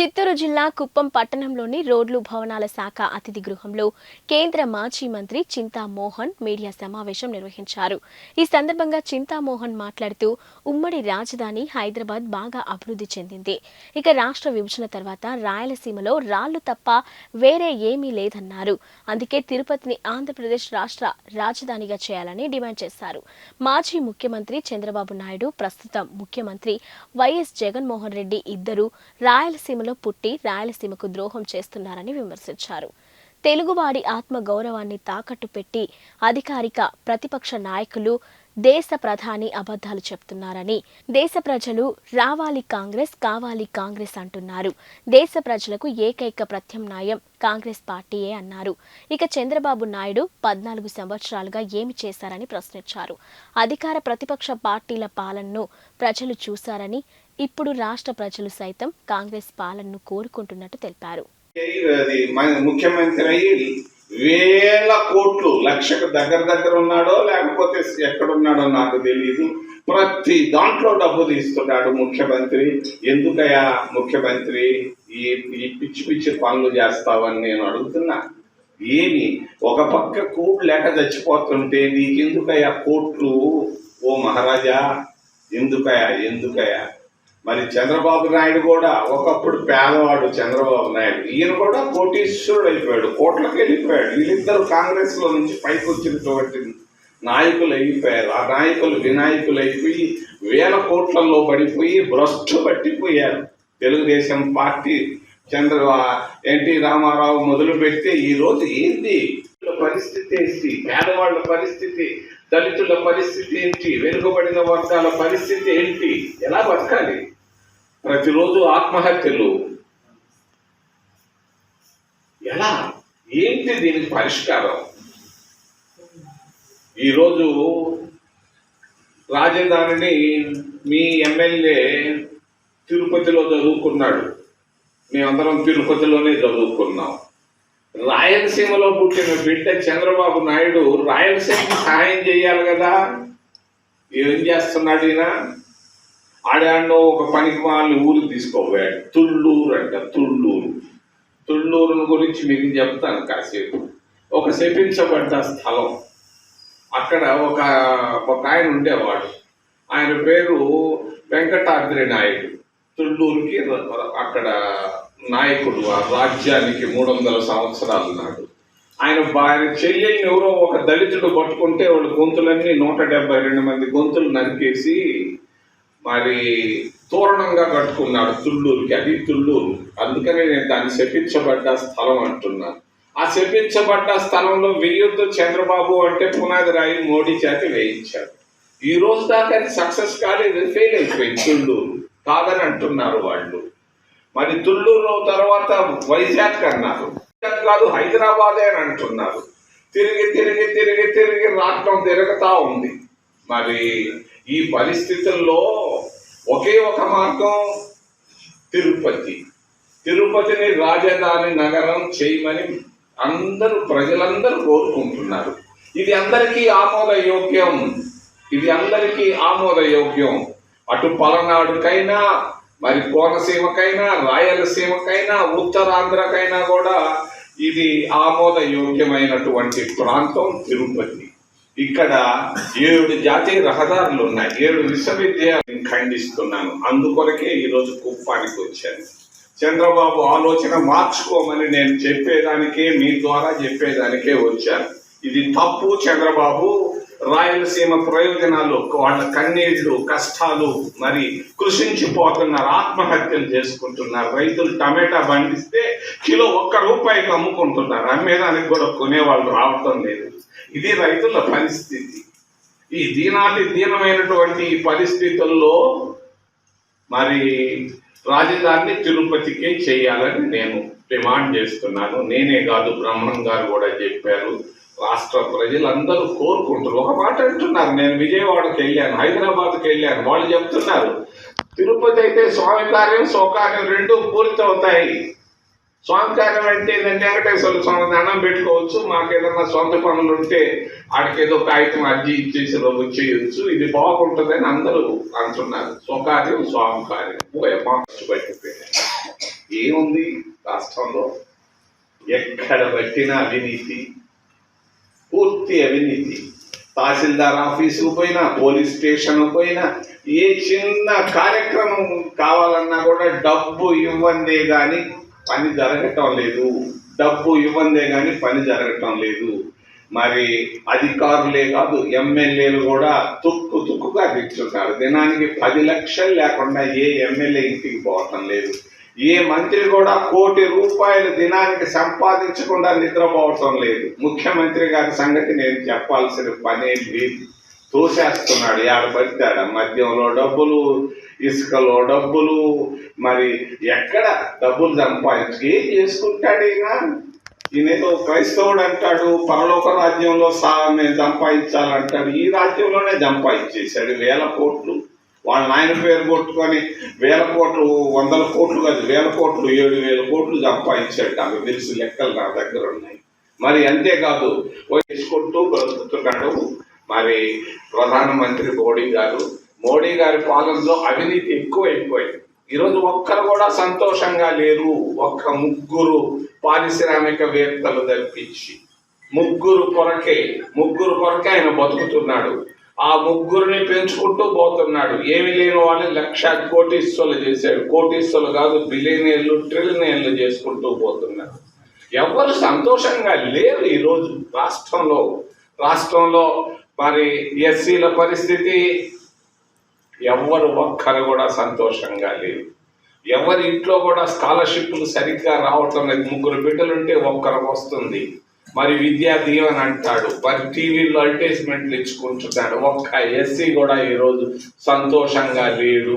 చిత్తూరు జిల్లా కుప్పం పట్టణంలోని రోడ్లు భవనాల శాఖ అతిథి గృహంలో కేంద్ర మాజీ మంత్రి చింతామోహన్ మీడియా సమావేశం నిర్వహించారు. ఈ సందర్భంగా చింతామోహన్ మాట్లాడుతూ ఉమ్మడి రాజధాని హైదరాబాద్ బాగా అభివృద్ధి చెందింది. ఇక రాష్ట్ర విభజన తర్వాత రాయలసీమలో రాళ్ళు తప్ప వేరే ఏమీ లేదన్నారు. అందుకే తిరుపతిని ఆంధ్రప్రదేశ్ రాష్ట్ర రాజధానిగా చేయాలని డిమాండ్ చేశారు. మాజీ ముఖ్యమంత్రి చంద్రబాబు నాయుడు ప్రస్తుతం ముఖ్యమంత్రి వైఎస్ జగన్మోహన్ రెడ్డి ఇద్దరు రాయలసీమలో పుట్టి రాయలసీమకు ద్రోహం చేస్తున్నారని విమర్శించారు. తెలుగువాడి ఆత్మ గౌరవాన్ని తాకట్టు పెట్టి అధికారిక ప్రతిపక్ష నాయకులు దేశ ప్రధాని అబద్ధాలు చెప్తున్నారని. దేశ ప్రజలు రావాలి కాంగ్రెస్ కావాలి కాంగ్రెస్ అంటున్నారు. దేశ ప్రజలకు ఏకైక ప్రత్యామ్నాయం కాంగ్రెస్ పార్టీయే అన్నారు. ఇక చంద్రబాబు నాయుడు పద్నాలుగు సంవత్సరాలుగా ఏమి చేశారని ప్రశ్నించారు. అధికార ప్రతిపక్ష పార్టీల పాలనను ప్రజలు చూశారని ఇప్పుడు రాష్ట్ర ప్రజలు సైతం కాంగ్రెస్ పాలనను కోరుకుంటున్నట్టు తెలిపారు. ముఖ్యమంత్రి వేల కోట్లు లక్షకు దగ్గర దగ్గర ఉన్నాడో లేకపోతే ఎక్కడున్నాడో నాకు తెలియదు ప్రతి దాంట్లో డబ్బు తీస్తున్నాడు ముఖ్యమంత్రి. ఎందుకయ్యా ముఖ్యమంత్రి? ఈ ఈ పిచ్చి పిచ్చి పనులు చేస్తావని నేను అడుగుతున్నా. ఏమి? ఒక పక్క కూడు లేక చచ్చిపోతుంటే నీకెందుకయ్యా కోట్లు? ఓ మహారాజా ఎందుకయ్యా ఎందుకయ్యా? మరి చంద్రబాబు నాయుడు కూడా ఒకప్పుడు పేదవాడు చంద్రబాబు నాయుడు. ఈయన కూడా కోటీశ్వరుడు అయిపోయాడు కోట్లకి వెళ్ళిపోయాడు. వీళ్ళిద్దరు కాంగ్రెస్లో నుంచి పైకి వచ్చినటువంటి నాయకులు అయిపోయారు. ఆ నాయకులు వినాయకులు అయిపోయి వేల కోట్లలో పడిపోయి భ్రష్టు పట్టిపోయారు. తెలుగుదేశం పార్టీ చంద్ర ఎన్టీ రామారావు మొదలు పెడితే ఈ రోజు ఏంటి పరిస్థితి ఏంటి? పేదవాళ్ళ పరిస్థితి దళితుల పరిస్థితి ఏంటి? వెనుకబడిన వర్గాల పరిస్థితి ఏంటి? ఎలా బతకాలి? ప్రతిరోజు ఆత్మహత్యలు. ఎలా? ఏంటి దీనికి పరిష్కారం? ఈరోజు రాజధానిని మీ ఎమ్మెల్యే తిరుపతిలో చదువుకున్నాడు. మేమందరం తిరుపతిలోనే చదువుకున్నాం. రాయలసీమలో పుట్టిన బిడ్డ చంద్రబాబు నాయుడు రాయలసీమకి సహాయం చేయాలి కదా? ఏం చేస్తున్నాడు ఈయన? ఆడాడో ఒక పనికి వాళ్ళని ఊరు తీసుకోబోయాడు తుళ్ళూరు అంట తుళ్ళూరు. తుళ్ళూరును గురించి మీకు చెప్తాను కాసేపు. ఒక శపించబడ్డ స్థలం. అక్కడ ఒక ఒక ఆయన ఉండేవాడు. ఆయన పేరు వెంకటాద్రి నాయుడు. తుళ్ళూరుకి అక్కడ నాయకుడు ఆ రాజ్యానికి మూడు వందల సంవత్సరాలు నాడు. ఆయన ఆయన చెల్లెల్ని ఎవరో ఒక దళితుడు పట్టుకుంటే వాళ్ళ గొంతులన్నీ నూట డెబ్బై రెండు మంది గొంతులు నరికేసి మరి తోరణంగా కట్టుకున్నాడు తుళ్ళూరుకి. అది తుళ్ళూరు. అందుకనే నేను దాన్ని శపించబడ్డ స్థలం అంటున్నాను ఆ శపించబడ్డ స్థలంలో వెయ్యొద్దు చంద్రబాబు అంటే పునాది రాయి మోడీ చేతి వేయించాడు. ఈ రోజు దాకా అది సక్సెస్ కాలేదు ఫెయిల్ అయిపోయింది తుళ్ళూరు. కాదని అంటున్నారు వాళ్ళు. మరి తుళ్ళూరు తర్వాత వైజాగ్ అన్నారు. వైజాగ్ కాదు హైదరాబాదే అని అంటున్నారు. తిరిగి తిరిగి తిరిగి తిరిగి రాష్ట్రం తిరగతా ఉంది. మరి ఈ పరిస్థితుల్లో ఒకే ఒక మార్గం తిరుపతి. తిరుపతిని రాజధాని నగరం చేయమని అందరూ ప్రజలందరూ కోరుకుంటున్నారు. ఇది అందరికీ ఆమోదయోగ్యం. ఇది అందరికీ ఆమోదయోగ్యం. అటు పలనాడుకైనా మరి కోనసీమకైనా రాయలసీమకైనా ఉత్తరాంధ్రకైనా కూడా ఇది ఆమోదయోగ్యమైనటువంటి ప్రాంతం తిరుపతి. ఇక్కడ ఏడు జాతీయ రహదారులు ఉన్నాయి. ఏడు విశ్వవిద్యాలయం ఖండిస్తున్నాను. అందుకొరకే ఈరోజు కుప్పానికి వచ్చాను. చంద్రబాబు ఆలోచన మార్చుకోమని నేను చెప్పేదానికే మీ ద్వారా చెప్పేదానికే వచ్చాను. ఇది తప్పు చంద్రబాబు. రాయలసీమ ప్రయోజనాలు వాళ్ళ కన్నీళ్ళు కష్టాలు మరి కృషించిపోతున్నారు ఆత్మహత్యలు చేసుకుంటున్నారు. రైతులు టమాటా పండిస్తే కిలో ఒక్క రూపాయికి అమ్ముకుంటున్నారు. అమ్మేదానికి కూడా కొనేవాళ్ళు రావటం లేదు. ఇది రైతుల పరిస్థితి. ఈ దీనాటి దీనమైనటువంటి పరిస్థితుల్లో మరి రాజధాని తిరుపతికే చేయాలని నేను డిమాండ్ చేస్తున్నాను. నేనే కాదు బ్రహ్మం గారు కూడా చెప్పారు. రాష్ట్ర ప్రజలందరూ కోరుకుంటారు. ఒక మాట అంటున్నారు. నేను విజయవాడకి వెళ్ళాను హైదరాబాద్కి వెళ్ళాను. వాళ్ళు చెప్తున్నారు తిరుపతి అయితే స్వామి కార్యం స్వకార్యం రెండు పూర్తవుతాయి స్వామి కార్యం అంటే ఏంటంటే వెంకటేశ్వర స్వామి దండం పెట్టుకోవచ్చు. మాకేదన్నా సొంత పనులు ఉంటే ఆడికి ఏదో కాగితం అర్జీ ఇచ్చేసి చేయొచ్చు. ఇది బాగుంటుందని అందరూ అంటున్నారు. స్వకార్యం స్వామి కార్యం. పోయే మార్చి పట్టిపోయాయి ఏముంది రాష్ట్రంలో? ఎక్కడ పట్టిన అవినీతి. పూర్తి అవినీతి. తహసీల్దార్ ఆఫీసుకు పోయినా పోలీస్ స్టేషన్ పోయినా ఏ చిన్న కార్యక్రమం కావాలన్నా కూడా డబ్బు ఇవ్వందే కానీ పని జరగటం లేదు. డబ్బు ఇవ్వందే కానీ పని జరగటం లేదు. మరి అధికారులే కాదు ఎమ్మెల్యేలు కూడా తుక్కు తుక్కుగా తిట్టున్నారు దినానికి పది లక్షలు లేకుండా ఏ ఎమ్మెల్యే ఇంటికి పోవటం లేదు. ఏ మంత్రి కూడా కోటి రూపాయలు దినానికి సంపాదించకుండా నిద్రపోవటం లేదు. ముఖ్యమంత్రి గారి సంగతి నేను చెప్పాల్సిన పనే లేదు తోసేస్తున్నాడు ఆడ పడితాడ? మద్యంలో డబ్బులు ఇసుకలో డబ్బులు మరి ఎక్కడ డబ్బులు సంపాదించి ఏం చేసుకుంటాడు ఈయన? ఈయనేదో క్రైస్తవుడు అంటాడు పరలోక రాజ్యంలో సా నేను సంపాదించాలంటాడు. ఈ రాజ్యంలోనే సంపాదించేశాడు వేల కోట్లు. వాళ్ళ నాయన పేరు కొట్టుకొని వేల కోట్లు వందల కోట్లు కాదు వేల కోట్లు ఏడు వేల కోట్లు సంపాదించాడు. నాకు తెలిసి లెక్కలు నా దగ్గర ఉన్నాయి. మరి అంతేకాదు వేసుకుంటూ బ్రతుకుతున్నాడు మరి ప్రధానమంత్రి మోడీ గారు మోడీ గారి పాలనలో అవినీతి ఎక్కువ అయిపోయింది. ఈరోజు ఒక్కరు కూడా సంతోషంగా లేరు. ఒక్క ముగ్గురు పారిశ్రామికవేత్తలు తప్పించి. ముగ్గురు కొరకే ముగ్గురు కొరకే ఆయన బతుకుతున్నాడు. ఆ ముగ్గురిని పెంచుకుంటూ పోతున్నాడు. ఏమి లేని వాళ్ళని లక్ష కోటీశ్వర్లు చేశాడు. కోటీశ్వర్లు కాదు బిలియనీర్లు ట్రిలియనీర్లు చేసుకుంటూ పోతున్నారు. ఎవరు సంతోషంగా లేరు ఈరోజు రాష్ట్రంలో. రాష్ట్రంలో మరి ఎస్సీల పరిస్థితి ఎవరు ఒక్కరు కూడా సంతోషంగా లేరు. ఎవరి ఇంట్లో కూడా స్కాలర్షిప్లు సరిగ్గా రావటం లేదు ముగ్గురు బిడ్డలుంటే ఒక్కరికి వస్తుంది. మరి విద్యా దీవెన అంటాడు. మరి టీవీలో అడ్వర్టైజ్మెంట్లు ఇచ్చుకుంటున్నాడు. ఒక్క ఎస్సీ కూడా ఈరోజు సంతోషంగా లేడు.